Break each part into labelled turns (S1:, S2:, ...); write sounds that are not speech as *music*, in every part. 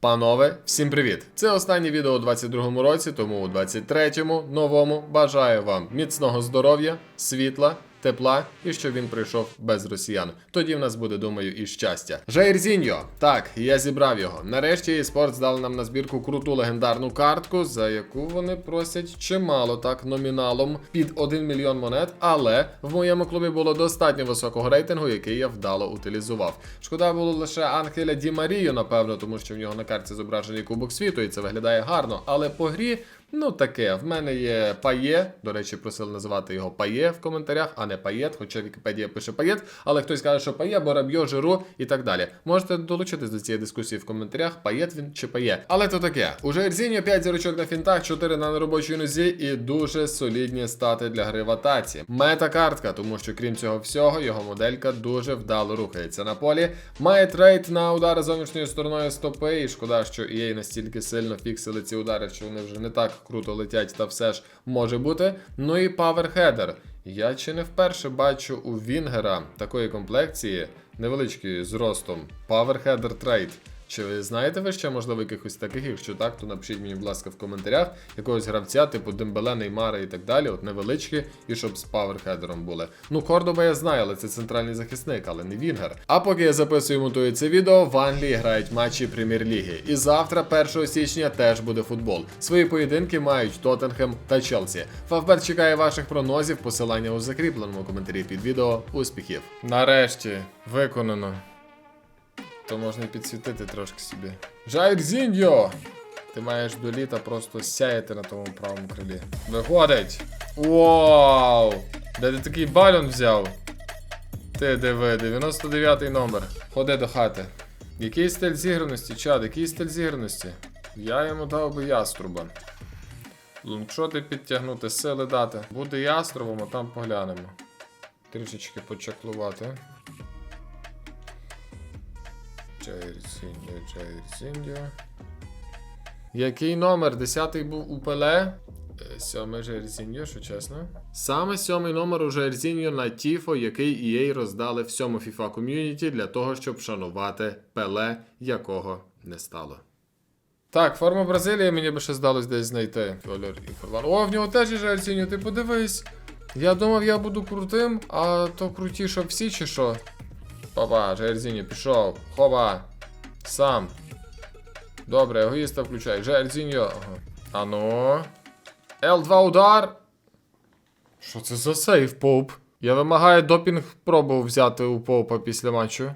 S1: Панове, всім привіт! Це останнє відео у 22-му році, тому у 23-му новому бажаю вам міцного здоров'я, світла, тепла і щоб він прийшов без росіян. Тоді в нас буде, думаю, і щастя. Жаїрзіньо, так, я зібрав його. Нарешті eSports здали нам на збірку круту легендарну картку, за яку вони просять чимало так номіналом під 1 мільйон монет. Але в моєму клубі було достатньо високого рейтингу, який я вдало утилізував. Шкода було лише Ангеля Ді Марію, напевно, тому що в нього на карті зображений Кубок світу, і це виглядає гарно. Але по грі. Ну таке, в мене є пає. До речі, просили називати його пає в коментарях, а не паєт, хоча Вікіпедія пише паєт, але хтось каже, що пає, бо раб'йо, жиру і так далі. Можете долучитись до цієї дискусії в коментарях, паєт він чи пає. Але то таке. Уже Ерзіньо 5 зірочок на фінтах, 4 на неробочій нозі і дуже солідні стати для гри в. Мета-картка, тому що крім цього всього, його моделька дуже вдало рухається на полі. Має трейд на удари зовнішньою стороною стопи, і шкода, що EA настільки сильно фіксили ці удари, що вони вже не так круто летять, та все ж може бути. Ну і паверхедер. Я чи не вперше бачу у Вінгера такої комплекції, невеличкий зростом, паверхедер трейд. Чи ви знаєте ви ще, можливо, якихось таких? Якщо так, то напишіть мені, будь ласка, в коментарях якогось гравця, типу Дембеле, Неймара і так далі, от невеличкі, і щоб з паверхедером були. Ну, Кордоба я знаю, але це центральний захисник, але не Вінгер. А поки я записую монтую це відео, в Англії грають матчі прем'єр-ліги. І завтра, 1 січня, теж буде футбол. Свої поєдинки мають Тоттенхем та Челсі. Фавбет чекає ваших прогнозів, посилання у закріпленому коментарі під відео. Успіхів! Нарешті виконано. То можна і підсвітити трошки собі. Жайр Зіндьо! Ти маєш до літа просто сяяти на тому правому крилі. Виходить! Вау! Де ти такий бальон взяв? Ти диви, 99 номер. Ходи до хати. Який стиль зіграності, чад, який стиль зіграності? Я йому дав би яструба. Лункшоти підтягнути, сили дати. Буде яструбом, а там поглянемо. Трішечки почаклувати. Джейрсіндіо, Джейрсіндіо. Який номер? Десятий був у Пеле. Е, Сьомий Жерзіньо, що чесно. Саме сьомий номер у Жерзіньо на Тіфо, який EA роздали всьому FIFA ком'юніті для того, щоб вшанувати Пеле, якого не стало. Так, форма Бразилії мені би ще здалось десь знайти. Фьолер і Форлан. О, в нього теж є Жерзіньо, ти подивись. Я думав, я буду крутим, а то крутіше всі чи що? Папа, Жерзіньо пішов. Хоба. Сам. Добре, егоїста включай. Жерзіньо. Ага. Ану. Л2 удар. Що це за сейф, Поуп? Я вимагаю допінг пробу взяти у Поупа після матчу.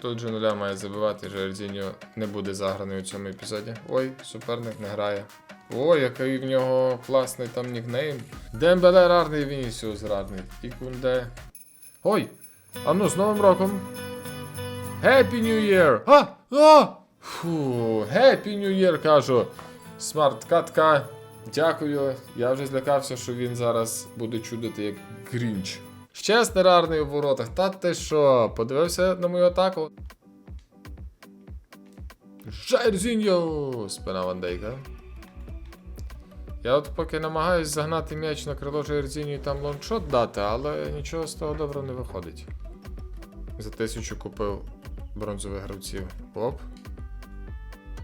S1: Тут же нуля має забивати, Жерзіньо не буде заграний у цьому епізоді. Ой, суперник не грає. Ой, який в нього класний там нікнейм. Дембеле рарний Вінісіус рарний. І кунде. Ой! А ну, з Новим роком! Happy New Year! А! А! Фу, Happy New Year, кажу. Смарт катка. Дякую. Я вже злякався, що він зараз буде чудити як Грінч. Ще стерарний у воротах. Та ти що? Подивився на мою атаку? Жайрзіньо! Спина Вандейка. Я от поки намагаюсь загнати м'яч на крило Жайрзіньо і там лонгшот дати, але нічого з того доброго не виходить. За тисячу купив бронзових гравців. Оп.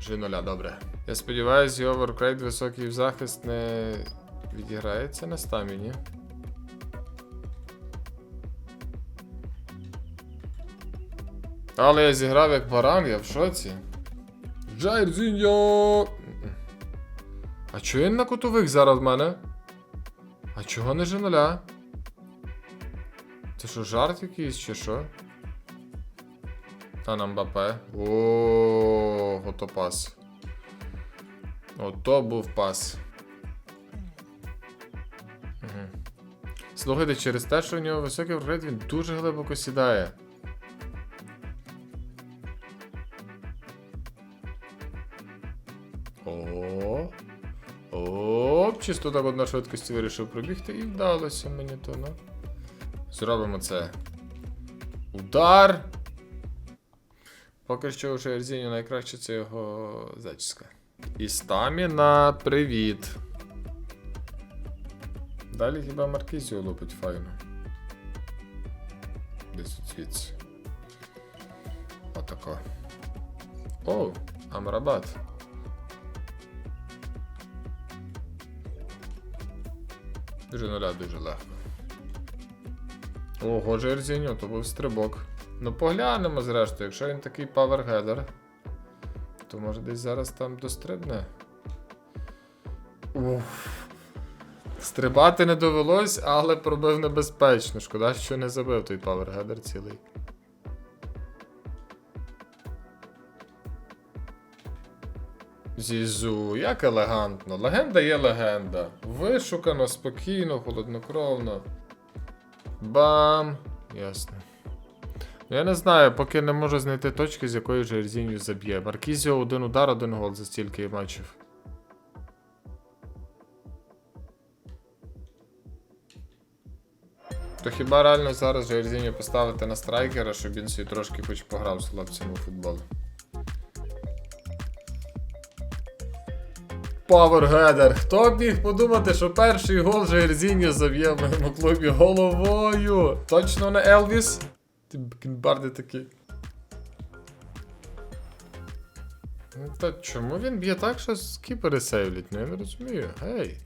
S1: Жи нуля, добре. Я сподіваюся, його воркрейт високий в захист не відіграється на стаміні. Але я зіграв як баран, я в шоці. Джайрзіньо! А чого він на кутових зараз в мене? А чого не женуля? Це що, жарт якийсь чи що? Та нам Мбапе. О, ото пас. Ото був пас. Угу. Слухайте, через те, що у нього високий вред, він дуже глибоко сідає. Чисто так от на швидкості вирішив пробігти і вдалося мені то, ну. Зробимо це. Удар! Поки що вже Ерзіню найкраще це його зачіска. І стаміна, привіт. Далі хіба Маркізіо лупить файно. Десь от звідси. Отако. Оу, Амрабат. Дуже нуля дуже легко. Ого, Жерзіньо, то був стрибок. Ну поглянемо зрештою, якщо він такий павергедер, то може десь зараз там дострибне. Уф. Стрибати не довелось, але пробив небезпечно. Шкода, що не забив той павергедер цілий. Зізу, як елегантно. Легенда є легенда. Вишукано, спокійно, холоднокровно. Бам! Ясно. Я не знаю, поки не можу знайти точки, з якої Жерзінью заб'є. Маркізіо один удар, один гол за стільки матчів. То хіба реально зараз Жерзіню поставити на страйкера, щоб він собі трошки хоч пограв з хлопцями у футбол? Павергедер. Хто б міг подумати, що перший гол Жерзіньо заб'є в моєму клубі головою? Точно не Елвіс? Ти бакенбарди такі. Ну та чому він б'є так, що скіпери сейвлять? Ну я не розумію. Гей.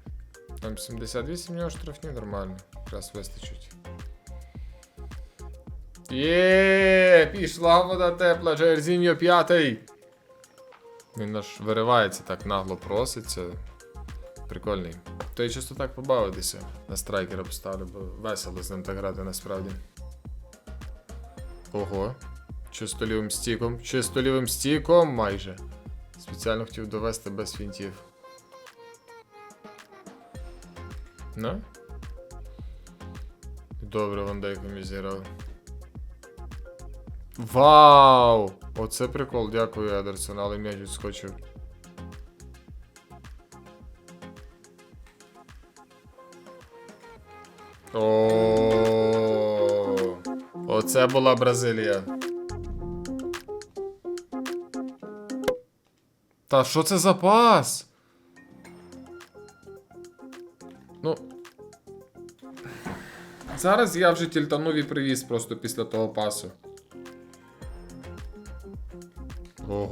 S1: Там 78 у нього штрафні нормально. Якраз вистачить. Є, пішла вода тепла, Жерзіньо п'ятий. Він аж виривається так нагло проситься. Прикольний. То й чисто так побавитися. На страйкера поставлю, бо весело з ним так грати насправді. Ого. Чисто лівим стіком. Чисто лівим стіком майже. Спеціально хотів довести без фінтів. Ну? Добре, Ван Дейком зіграв. Вау! Оце прикол, дякую, Едерсон, але м'яч відскочив. О, Оце була Бразилія. Та що це за пас? Ну. Зараз я вже тільтанові привіз просто після того пасу.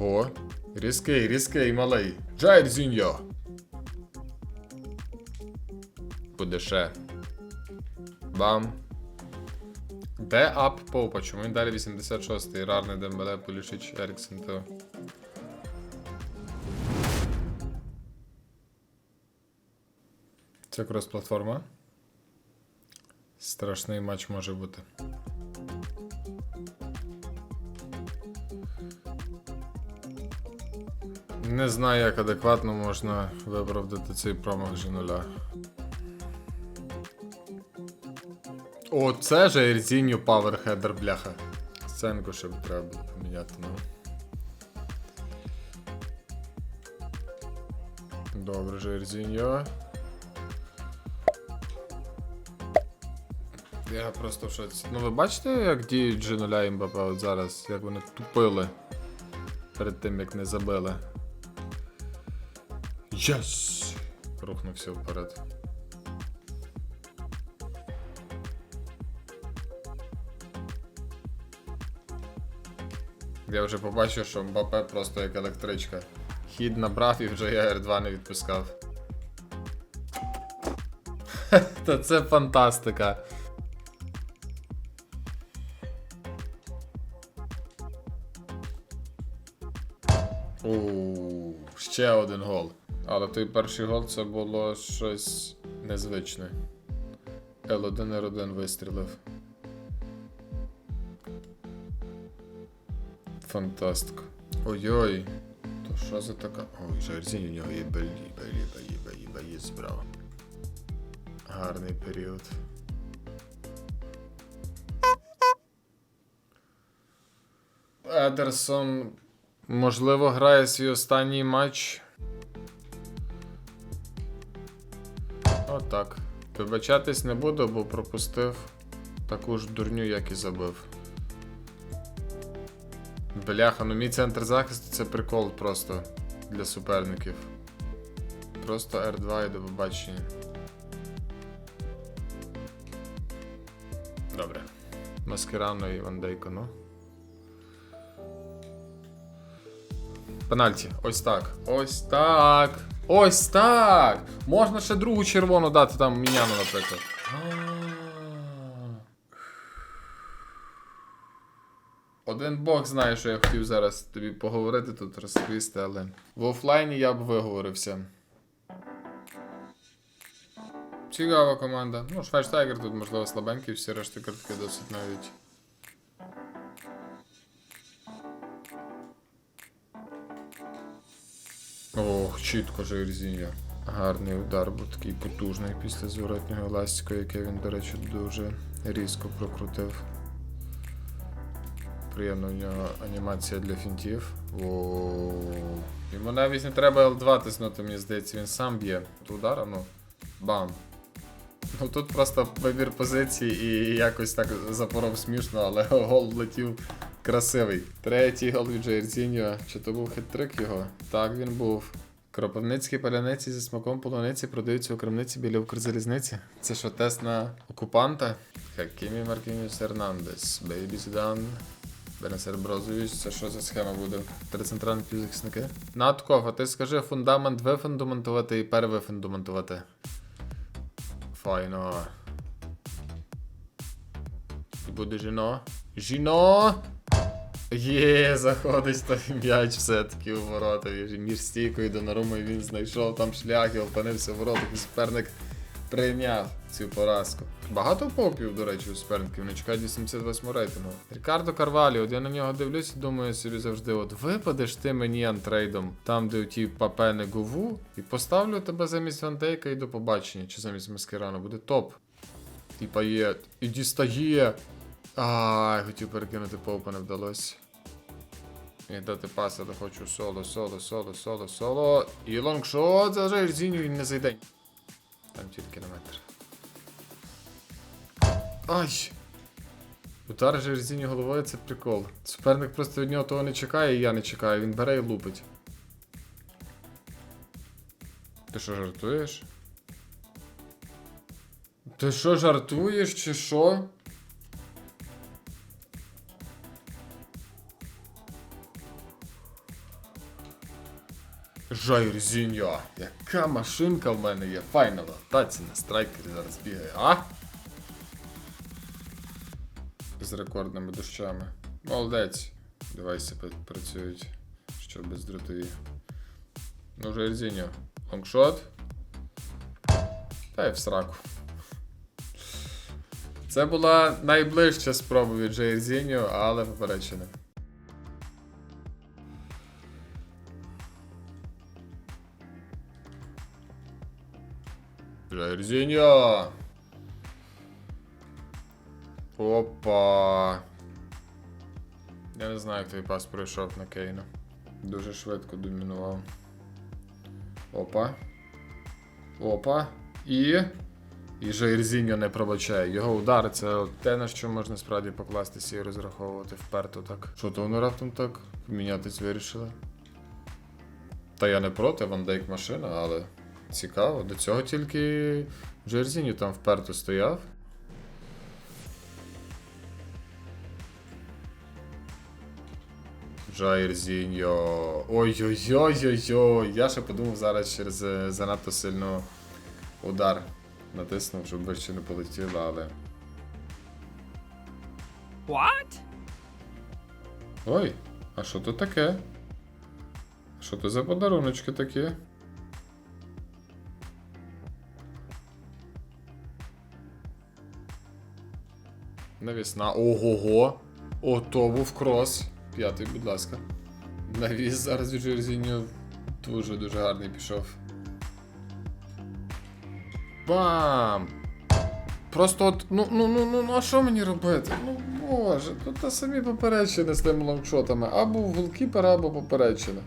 S1: Ого. Різкий, різкий, малий. Джайрзіньо. Буде ще. Бам. Де ап Попа? Чому він далі 86-й? Рарний Дембеле, Полішич, Еріксен то. Це крос-платформа. Страшний матч може бути. Не знаю, як адекватно можна виправдати цей промах Жінуля. Це же Ерзіньо паверхедер, бляха. Сценку ще треба було поміняти, ну. Добре, же Ерзіньо. Я просто в шоці. Ну ви бачите, як діють Джинуля і Мбапе от зараз, як вони тупили перед тим, як не забили. Єс! Рухнувся вперед. Я вже побачив, що Мбапе просто як електричка. Хід набрав і вже я R2 не відпускав. *laughs* Та це фантастика. Ууу, ще один гол. Але той перший гол це було щось незвичне. L1 R1 вистрілив. Фантастика. Ой-ой. То що за така. Ой, Жерзінь у нього є балі, балі, балі, балі, балі збрава. Гарний період. Едерсон, можливо, грає свій останній матч. Отак. Вибачатись не буду, бо пропустив таку ж дурню, як і забив. Бляха, ну мій центр захисту це прикол просто для суперників. Просто R2 і до побачення. Добре. Маскерано і Вандейко, ну. Пенальті. Ось так. Ось так. Ось так. Можна ще другу червону дати там міняну, наприклад. Один Бог знає, що я хотів зараз тобі поговорити тут розповісти, але в офлайні я б виговорився. Цікава команда. Ну, Швайштайгер тут, можливо, слабенький, всі решти картки досить навіть. Ох, чітко Жирзіння. Гарний удар, був такий потужний після зворотнього еластика, яке він, до речі, дуже різко прокрутив. Приємна у нього анімація для фінтів. О, Йому навіть не треба L2 тиснути, мені здається, він сам б'є. Удар, ну. Бам. Ну тут просто вибір позиції і якось так запоров смішно, але *laughs* гол летів красивий. Третій гол від Джейрзіньо. Чи то був хитрик його? Так він був. Кропивницькі паляниці зі смаком полуниці продаються у крамниці біля Укрзалізниці. Це що, тест на окупанта? Хакімі Маркініус Ернандес, Бейбі Зідан, Бенесер Брозович, це що за схема буде? Три центральні півзахисники. Натков, а ти скажи фундамент вифундаментувати і перевифундаментувати. Файно. І буде жіно. Жіно! Є, заходить той м'яч все-таки у ворота. Між стійкою до Нарума він знайшов там шлях і опинився в воротах, і суперник прийняв цю поразку. Багато попів, до речі, у суперників, не чекають 88 рейтингу. Рікардо Карвалі, от я на нього дивлюсь і думаю собі завжди: от випадеш ти мені антрейдом, там, де у ті папени гову, і поставлю тебе замість Вантейка і до побачення, чи замість Маскерана, буде топ. І пає, і дістає. Ай, хотів перекинути попа, не вдалося. І дати пас, але хочу соло, соло, соло, соло, соло. І лонгшот, завжди Зіню він не зайде. Там тільки на метр. Ай! Удар Жерзіні головою це прикол. Суперник просто від нього того не чекає, і я не чекаю, він бере і лупить. Ти що жартуєш? Ти що жартуєш чи що? Жайрзіньо. Яка машинка в мене є файнова. Таці на страйкері зараз бігає, а? З рекордними дощами. Молодець. Девайси пр- працюють. Що бездротові. Ну, Жайрзіньо. Лонгшот. Та й в сраку. Це була найближча спроба від Джейрзіньо, але поперечена. Джейрзіньо! Опа. Я не знаю, як твій пас пройшов на Кейна. Дуже швидко домінував. Опа. Опа. І. І Жаїрзіньо не пробачає. Його удар це те, на що можна справді покластися і розраховувати вперто так. Що то вони раптом так помінятись вирішили? Та я не проти, Ван Дейк машина, але цікаво. До цього тільки Джерзіньо там вперто стояв. Джайрзіньо. Ой-ой-ой-ой-ой. Я ще подумав зараз через е, занадто сильно удар натиснув, щоб вище не полетіло, але.
S2: What?
S1: Ой, а що то таке? Що то за подаруночки такі? Навісна. Ого-го! Ото був крос. П'ятий, будь ласка. Навіс зараз від Жерзіньо дуже-дуже гарний пішов. Бам! Просто от, ну, ну, ну, ну, ну, а що мені робити? Ну, боже, тут та самі поперечини з тими лонгшотами. Або в голкіпера, або поперечини.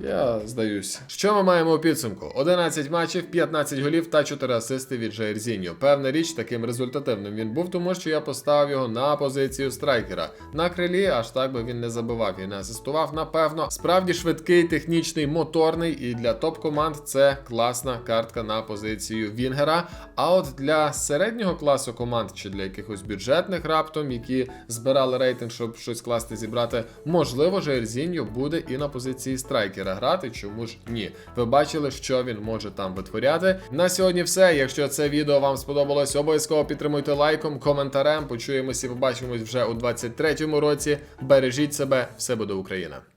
S1: Я здаюся. Що ми маємо у підсумку? 11 матчів, 15 голів та 4 асисти від Жаєрзіньо. Певна річ, таким результативним він був, тому що я поставив його на позицію страйкера. На крилі аж так би він не забивав і не асистував. Напевно, справді швидкий, технічний, моторний, і для топ-команд це класна картка на позицію Вінгера. А от для середнього класу команд чи для якихось бюджетних раптом, які збирали рейтинг, щоб щось класти зібрати, можливо, Жаєрзіньо буде і на позиції страйкера грати. Чому ж ні? Ви бачили, що він може там витворяти. На сьогодні все. Якщо це відео вам сподобалось, обов'язково підтримуйте лайком, коментарем. Почуємося і побачимось вже у 23-му році. Бережіть себе, все буде Україна!